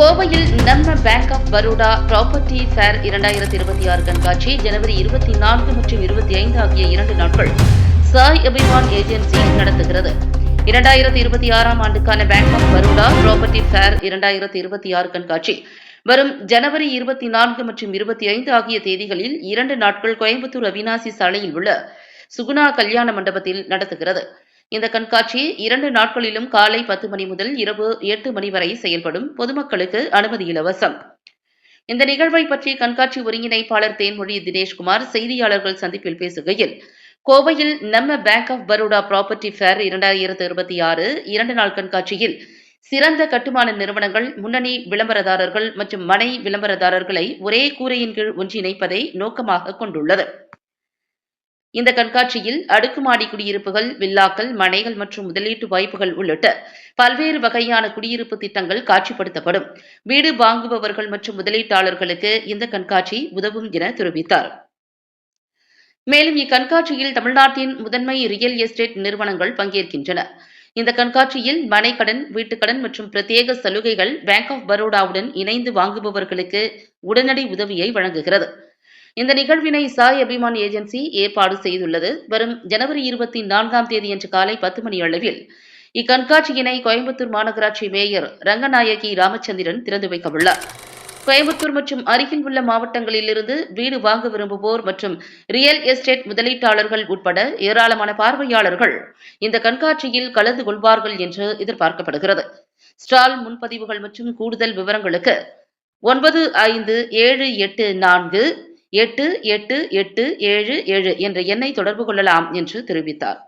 கோவையில் நம்ம bank of Baroda property fair இரண்டாயிரத்தி இருபத்தி ஆறு கண்காட்சி ஜனவரி இருபத்தி நான்கு மற்றும் இருபத்தி ஐந்து ஆகிய இரண்டு நாட்கள் சாய் அபிமான் ஏஜென்சி நடத்துகிறது. இரண்டாயிரத்தி இருபத்தி ஆறாம் ஆண்டுக்கான bank of Baroda property fair இரண்டாயிரத்தி இருபத்தி ஆறு கண்காட்சி. வரும் ஜனவரி இருபத்தி நான்கு மற்றும் இருபத்தி ஐந்து ஆகிய தேதிகளில் இரண்டு நாட்கள் கோயம்புத்தூர் அவினாசி சாலையில் உள்ள சுகுணா கல்யாண மண்டபத்தில் நடத்துகிறது. இந்த கண்காட்சி இரண்டு நாட்களிலும் காலை பத்து மணி முதல் இரவு எட்டு மணி வரை செயல்படும் பொதுமக்களுக்கு அனுமதி இலவசம். இந்த நிகழ்வை பற்றி கண்காட்சி ஒருங்கிணைப்பாளர் தேன்மொழி தினேஷ்குமார் செய்தியாளர்கள் சந்திப்பில் பேசுகையில் கோவையில் நம்ம bank of Baroda property fair இரண்டாயிரத்து இருபத்தி ஆறு இரண்டு நாள் கண்காட்சியில் சிறந்த கட்டுமான நிறுவனங்கள் முன்னணி விளம்பரதாரர்கள் மற்றும் மனை விளம்பரதாரர்களை ஒரே கூரையின் கீழ் ஒன்றிணைப்பதை நோக்கமாக கொண்டுள்ளது. இந்த கண்காட்சியில் அடுக்குமாடி குடியிருப்புகள் வில்லாக்கள் மனைகள் மற்றும் முதலீட்டு வாய்ப்புகள் உள்ளிட்ட பல்வேறு வகையான குடியிருப்பு திட்டங்கள் காட்சிப்படுத்தப்படும். வீடு வாங்குபவர்கள் மற்றும் முதலீட்டாளர்களுக்கு இந்த கண்காட்சி உதவும் என தெரிவித்தார். மேலும் இக்கண்காட்சியில் தமிழ்நாட்டின் முதன்மை ரியல் எஸ்டேட் நிறுவனங்கள் பங்கேற்கின்றன. இந்த கண்காட்சியில் மனைக்கடன் வீட்டுக்கடன் மற்றும் பிரத்யேக சலுகைகள் பேங்க் ஆஃப் பரோடாவுடன் இணைந்து வாங்குபவர்களுக்கு உடனடி உதவியை வழங்குகிறது. இந்த நிகழ்வினை சாய் அபிமான் ஏஜென்சி ஏற்பாடு செய்துள்ளது. வரும் ஜனவரி இருபத்தி நான்காம் தேதியன்று காலை பத்து மணி அளவில் இக்கண்காட்சியினை கோயம்புத்தூர் மாநகராட்சி மேயர் ரங்கநாயகி ராமச்சந்திரன் திறந்து வைக்கவுள்ளார். கோயம்புத்தூர் மற்றும் அருகில் உள்ள மாவட்டங்களிலிருந்து வீடு வாங்க விரும்புவோர் மற்றும் ரியல் எஸ்டேட் முதலீட்டாளர்கள் உட்பட ஏராளமான பார்வையாளர்கள் இந்த கண்காட்சியில் கலந்து கொள்வார்கள் என்று எதிர்பார்க்கப்படுகிறது. ஸ்டால் முன்பதிவுகள் மற்றும் கூடுதல் விவரங்களுக்கு ஒன்பது ஐந்து ஏழு எட்டு நான்கு எட்டு எட்டு எட்டு ஏழு ஏழு என்ற எண்ணை தொடர்பு கொள்ளலாம் என்று தெரிவித்தார்.